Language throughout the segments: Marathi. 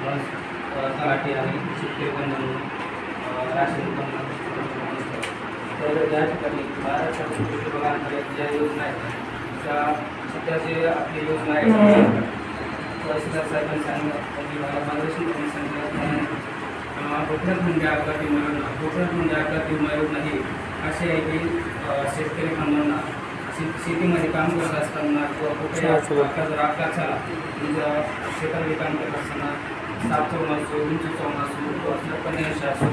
प्लस कराटे uh, सुट्टे पण बनवून राशन तर या ठिकाणी महाराष्ट्रातील पृष्ठभागांकडे ज्या योजना आहेत त्या सध्या जे आपली योजना आहे हो. तहसीलदार साहेबांनी सांगितलं त्यांनी मार्गदर्शन करून सांगितलं डोक्यात म्हणजे अपघात विमा योजना म्हणजे विमा योजना ही अशी आहे की शेतकरी खांबांना शेतीमध्ये काम करत असताना किंवा कुठे जर अपघात झाला म्हणजे शेतामध्ये काम करत असताना साप चवण असो उंच चवण असो सरपंच असो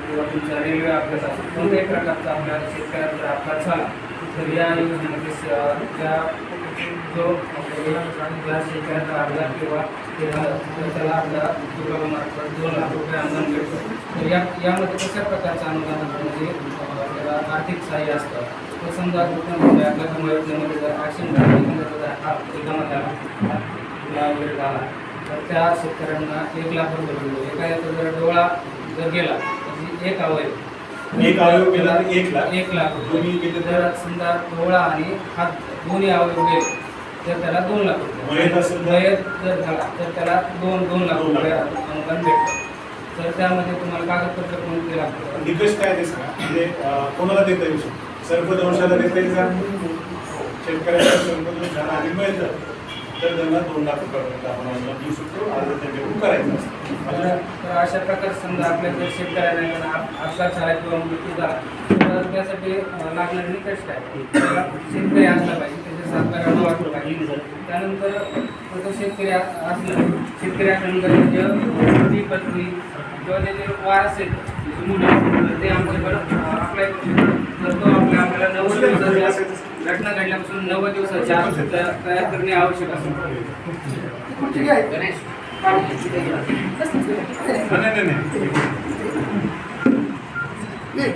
किंवा तुमचा रेल्वे अपघात असो कोणत्याही प्रकारचा आपल्या शेतकऱ्याचा जर अपघात झाला तर या योजनेमध्ये ज्या जो ज्या शेतकऱ्याचा अपघात किंवा त्याला आपल्या दोन लाख रुपये अनुदान मिळतो तर या यामध्ये कशा प्रकारचं अनुदान म्हणजे आर्थिक सहाय्य असतं तर समजा दुकानामध्ये आपल्या कमा योजनेमध्ये जर ॲक्शन झाला हात रिकामा झाला तुला वगैरे झाला तर त्या शेतकऱ्यांना एक लाख रुपये मिळतो एखाद्याचा जर डोळा जर गेला म्हणजे एक अवयव एक अवयव गेला तर एक लाख. एक लाख. दोन्ही गेले तर? जर समजा डोळा आणि हात दोन्ही अवयव गेले तर त्याला दोन लाख रुपये मयत तर? जर झाला तर त्याला दोन दोन लाख दोन लाख. रुपये अनुदान भेटतं तर त्यामध्ये तुम्हाला कागदपत्र कोणते लागतं निकष काय ते सांगा. म्हणजे कोणाला देता येऊ शकतो? सर्पदंशाला देता येईल का? शेतकऱ्याला सर्पदंशाला आधी मिळतं तर. त्यांना दोन लाख रुपयापर्यंत आपण अनुदान देऊ शकतो. अर्ज त्यांच्याकडून करायचं असतं. तर अशा प्रकारे समजा आपल्या जर शेतकऱ्यांना अपघात झाला किंवा मृत्यू झाला तर त्यासाठी लागणारे निकष काय? शेतकरी असला पाहिजे त्याच्या वाटलं पाहिजे. त्यानंतर तो तो शेतकरी असलं शेतकरी असल्यानंतर त्याच्या पती पत्नी किंवा त्याचे आहेत त्याची मुलं तर ते आमच्याकडं अप्लाय तर तो आपल्या आपल्याला नव्वद दिवसाच्या घटना घडल्यापासून नव्वद दिवसाच्या आत तया- तयार करणे आवश्यक असेल नाही, नाही, नाही.